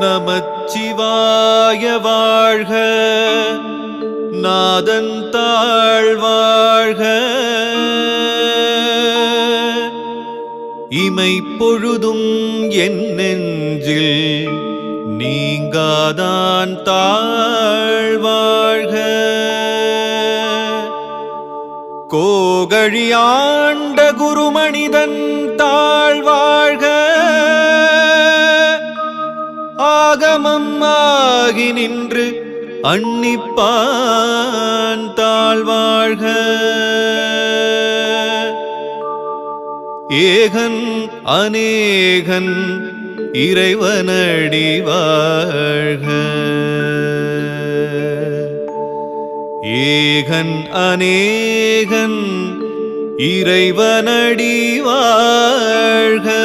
நமச்சிவாய வாழ்க. நாதன் தாழ்வாழ்க இமை பொழுதும் என் நெஞ்சில் நீங்காதான் தாழ்வாழ்க கோகழியாண்ட குருமனிதன் தாழ் வாழ்க ஆகமம் ஆகி நின்று அன்னிப்பான் தாழ்வாழ்க. ஏகன் அநேகன் இறைவனடி வாழ்க. ஏகன் அநேகன் இறைவனடி வாழ்க.